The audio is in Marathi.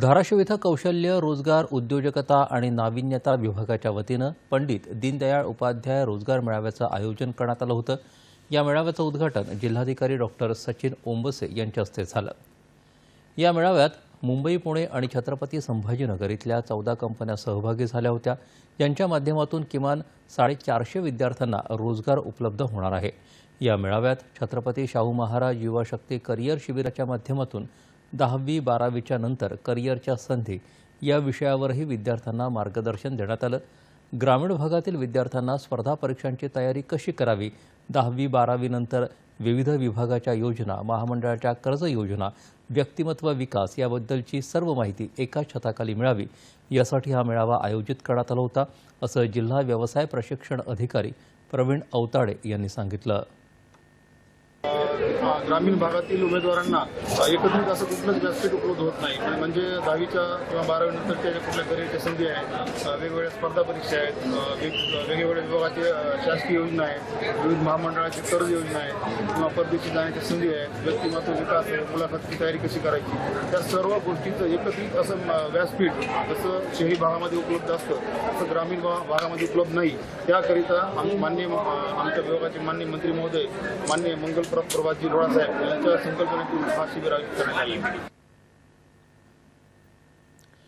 धाराशिव इथं कौशल्य रोजगार उद्योजकता आणि नाविन्यता विभागाच्या वतीनं पंडित दीनदयाळ उपाध्याय रोजगार मेळाव्याचं आयोजन करण्यात आलं होतं. या मेळाव्याचं उद्घाटन जिल्हाधिकारी डॉक्टर सचिन ओंबसे यांच्या हस्ते झालं. या मेळाव्यात मुंबई पुणे आणि छत्रपती संभाजीनगर इथल्या चौदा कंपन्या सहभागी झाल्या होत्या. यांच्या माध्यमातून किमान साडेचारशे विद्यार्थ्यांना रोजगार उपलब्ध होणार आहे. या मेळाव्यात छत्रपती शाहू महाराज युवा शक्ती करिअर शिबिराच्या माध्यमातून दहावी बारावीच्या नंतर करिअरच्या संधी या विषयावरही विद्यार्थ्यांना मार्गदर्शन देण्यात आलं. ग्रामीण भागातील विद्यार्थ्यांना स्पर्धा परीक्षांची तयारी कशी करावी? दहावी बारावीनंतर विविध विभागाच्या योजना महामंडळाच्या कर्ज योजना व्यक्तिमत्व विकास याबद्दलची सर्व माहिती एकाच छताखाली मिळावी. यासाठी हा मेळावा आयोजित करण्यात आला होता असं जिल्हा व्यवसाय प्रशिक्षण अधिकारी प्रवीण अवताडे यांनी सांगितलं. ग्रामीण भागातील उमेदवारांना एकत्रित असं कुठलंच व्यासपीठ उपलब्ध होत नाही. म्हणजे- म्हणजे दहावीच्या किंवा बारावीनंतरच्या ज्या कुठल्या करिअरच्या संधी आहेत वेगवेगळ्या स्पर्धा परीक्षा आहेत वेग- वेगवेगळ्या विभागाचे शासकीय योजना आहेत विविध महामंडळाची कर्ज योजना आहेत किंवा परदेशी जाण्याच्या संधी आहेत व्यक्तिमत्व विकास आहे मुलाखतीची तयारी कशी करायची त्या सर्व गोष्टींचं एकत्रित असं व्यासपीठ जसं शहरी भागामध्ये उपलब्ध असतं तसं ग्रामीण भा- भागामध्ये उपलब्ध नाही. त्याकरिता आम- मान्य आमच्या विभागाचे मान्य मंत्री महोदय मान्य मंगल प्रभातजी लोढा साहेब यांच्या संकल्पनेतून हा शिबिर आयोजित करण्यात आले